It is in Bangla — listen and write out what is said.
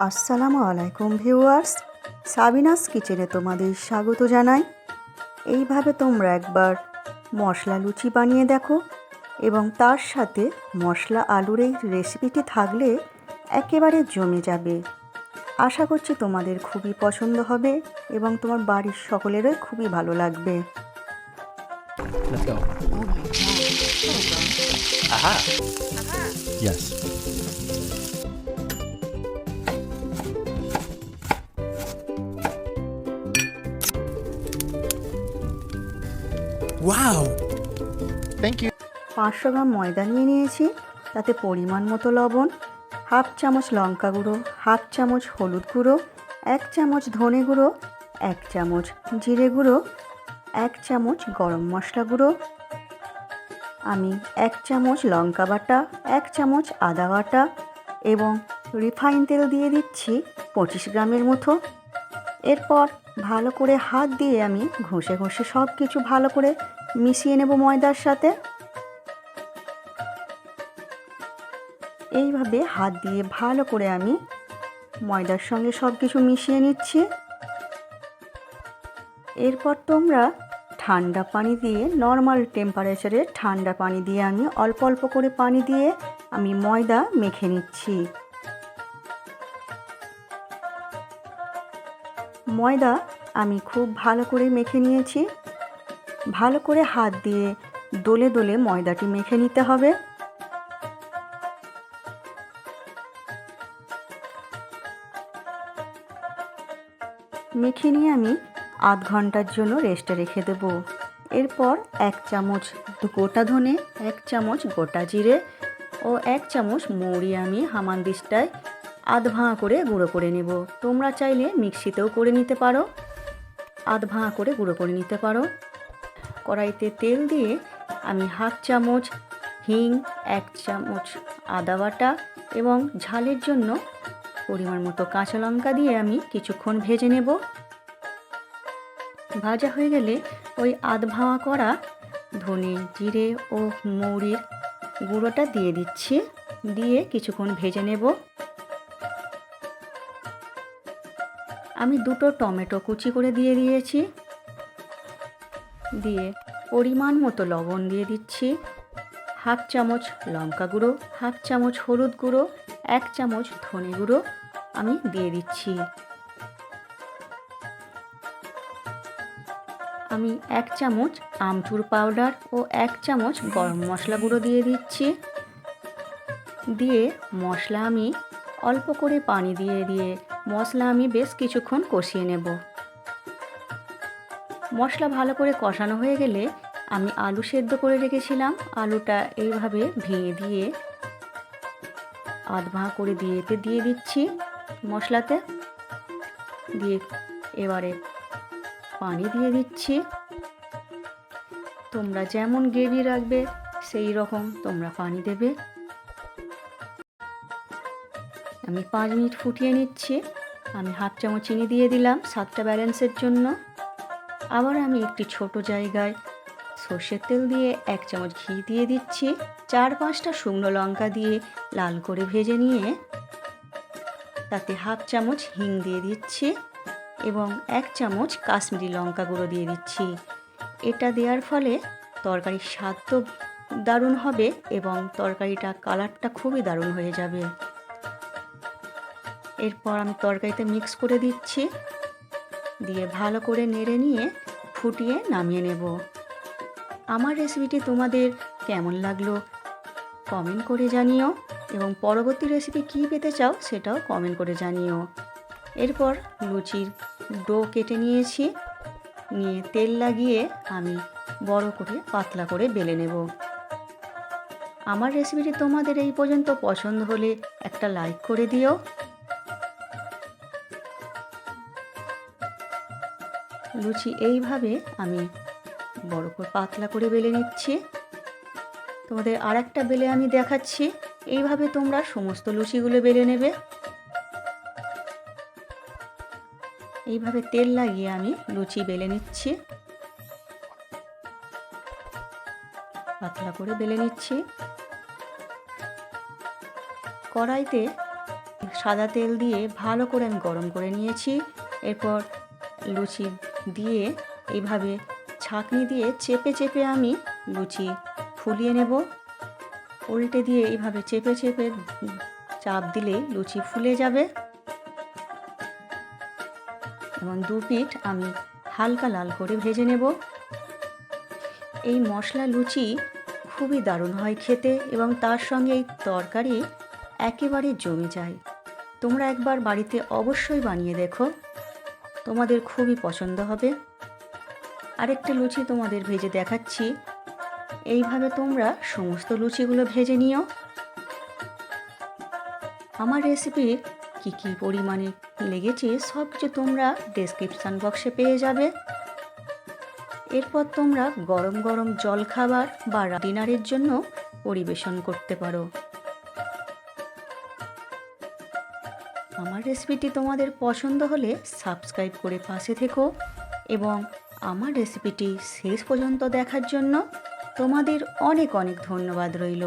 আসসালামু আলাইকুম ভিউয়ার্স সাবিনাস কিচেনে তোমাদের স্বাগত জানাই এইভাবে তোমরা একবার মশলা লুচি বানিয়ে দেখো এবং তার সাথে মশলা আলুর এই রেসিপিটি থাকলে একেবারে জমে যাবে আশা করছি তোমাদের খুবই পছন্দ হবে এবং তোমার বাড়ির সকলেরই খুবই ভালো লাগবে Let's go. Aha. Yes. Wow. Thank you. পাঁচশো গ্রাম ময়দা নিয়ে নিয়েছি তাতে পরিমাণ মতো লবণ হাফ চামচ লঙ্কা গুঁড়ো হাফ চামচ হলুদ গুঁড়ো এক চামচ ধনে গুঁড়ো এক চামচ জিরে গুঁড়ো এক চামচ গরম মশলা গুঁড়ো আমি এক চামচ লঙ্কা বাটা এক চামচ আদা বাটা এবং রিফাইন তেল দিয়ে দিচ্ছি পঁচিশ গ্রামের মতো এরপর ভালো করে হাত দিয়ে আমি ঘষে ঘষে সব কিছু ভালো করে মিশিয়ে নেব ময়দার সাথে। এইভাবে হাত দিয়ে ভালো করে আমি ময়দার সঙ্গে সব কিছু মিশিয়ে নিচ্ছি। এরপর তোমরা ঠান্ডা পানি দিয়ে নর্মাল টেম্পারেচারে ঠান্ডা পানি দিয়ে আমি অল্প অল্প করে পানি দিয়ে আমি ময়দা মেখে নিচ্ছি। ময়দা আমি খুব ভালো করে মেখে নিয়েছি। ভালো করে হাত দিয়ে দোলে দোলে ময়দাটি মেখে নিতে হবে। মেখে নিয়ে আমি আধ ঘণ্টার জন্য রেস্টে রেখে দেব। এরপর এক চামচ গোটা ধনে, এক চামচ গোটা জিরে ও এক চামচ মৌরি আমি হামানদিস্টায় আধ ভাঙা করে গুঁড়ো করে নেব। তোমরা চাইলে মিক্সিতেও করে নিতে পারো। আধ ভাঙা করে গুঁড়ো করে নিতে পারো। কড়াইতে তেল দিয়ে আমি হাফ চামচ হিং, এক চামচ আদা বাটা এবং ঝালের জন্য পরিমাণ মতো কাঁচা লঙ্কা দিয়ে আমি কিছুক্ষণ ভেজে নেব। ভাজা হয়ে গেলে ওই আধ ভাঙা করা ধনে জিরে ও মৌরির গুঁড়োটা দিয়ে দিচ্ছি, দিয়ে কিছুক্ষণ ভেজে নেব। আমি দুটো টমেটো কুচি করে দিয়ে দিয়েছি। দিয়ে পরিমাণ মতো লবণ দিয়ে দিচ্ছি। হাফ চামচ লঙ্কা গুঁড়ো, হাফ চামচ হলুদ গুঁড়ো, এক চামচ ধনে গুঁড়ো আমি দিয়ে দিচ্ছি। আমি এক চামচ আমচুর পাউডার ও এক চামচ গরম মশলা গুঁড়ো দিয়ে দিচ্ছি। দিয়ে মশলা আমি অল্প করে পানি দিয়ে দিয়ে মশলা আমি বেশ কিছুক্ষণ কষিয়ে নেব। মশলা ভালো করে কষানো হয়ে গেলে আমি আলু সেদ্ধ করে রেখেছিলাম। আলুটা এইভাবে ভেঙে দিয়ে আধ ভাঙা করে দিয়ে এতে দিয়ে দিচ্ছি মশলাতে। দিয়ে এবারে পানি দিয়ে দিচ্ছি। তোমরা যেমন গ্রেভি রাখবে, সেই রকম তোমরা পানি দেবে। আমি পাঁচ মিনিট ফুটিয়ে নিচ্ছি। আমি হাফ চামচ চিনি দিয়ে দিলাম স্বাদটা ব্যালেন্সের জন্য। আবার আমি একটি ছোট জায়গায় সর্ষের তেল দিয়ে এক চামচ ঘি দিয়ে দিচ্ছি। চার পাঁচটা শুকনো লঙ্কা দিয়ে লাল করে ভেজে নিয়ে তাতে হাফ চামচ হিং দিয়ে দিচ্ছি এবং এক চামচ কাশ্মীরি লঙ্কা গুঁড়ো দিয়ে দিচ্ছি। এটা দেওয়ার ফলে তরকারির স্বাদ তো দারুণ হবে এবং তরকারিটা কালারটা খুবই দারুণ হয়ে যাবে। এরপর আমি তরকারিতে মিক্স করে দিচ্ছি। দিয়ে ভালো করে নেড়ে নিয়ে ফুটিয়ে নামিয়ে নেব। আমার রেসিপিটি তোমাদের কেমন লাগল কমেন্ট করে জানিও এবং পরবর্তী রেসিপি কী পেতে চাও সেটাও কমেন্ট করে জানিও। এরপর লুচির ডো কেটে নিয়েছি, নিয়ে তেল লাগিয়ে আমি বড় করে পাতলা করে বেলে নেব। আমার রেসিপিটি তোমাদের এই পর্যন্ত পছন্দ হলে একটা লাইক করে দিও। লুচি এইভাবে আমি বড় করে পাতলা করে বেলে নিচ্ছি। তোমাদের আর একটা বেলে আমি দেখাচ্ছি। এইভাবে তোমরা সমস্ত লুচিগুলো বেলে নেবে। এইভাবে তেল লাগিয়ে আমি লুচি বেলে নিচ্ছি। পাতলা করে বেলে নিচ্ছি। কড়াইতে সাদা তেল দিয়ে ভালো করে আমি গরম করে নিয়েছি। এরপর লুচি দিয়ে এইভাবে ছাঁকনি দিয়ে চেপে চেপে আমি লুচি ফুলিয়ে নেব। উল্টে দিয়ে এইভাবে চেপে চেপে চাপ দিলেই লুচি ফুলে যাবে। এবং দু পিঠ আমি হালকা লাল করে ভেজে নেব। এই মশলা লুচি খুবই দারুণ হয় খেতে এবং তার সঙ্গে এই তরকারি একেবারে জমে যায়। তোমরা একবার বাড়িতে অবশ্যই বানিয়ে দেখো। তোমাদের খুবই পছন্দ হবে। আরেকটা লুচি তোমাদের ভেজে দেখাচ্ছি। এইভাবে তোমরা সমস্ত লুচিগুলো ভেজে নিও। আমার রেসিপি কী কী পরিমাণে লেগেছে সব কিছু তোমরা ডেসক্রিপশান বক্সে পেয়ে যাবে। এরপর তোমরা গরম গরম জলখাবার বা ডিনারের জন্য পরিবেশন করতে পারো। আমার রেসিপিটি তোমাদের পছন্দ হলে সাবস্ক্রাইব করে পাশে থেকো এবং আমার রেসিপিটি শেষ পর্যন্ত দেখার জন্য তোমাদের অনেক অনেক ধন্যবাদ রইল।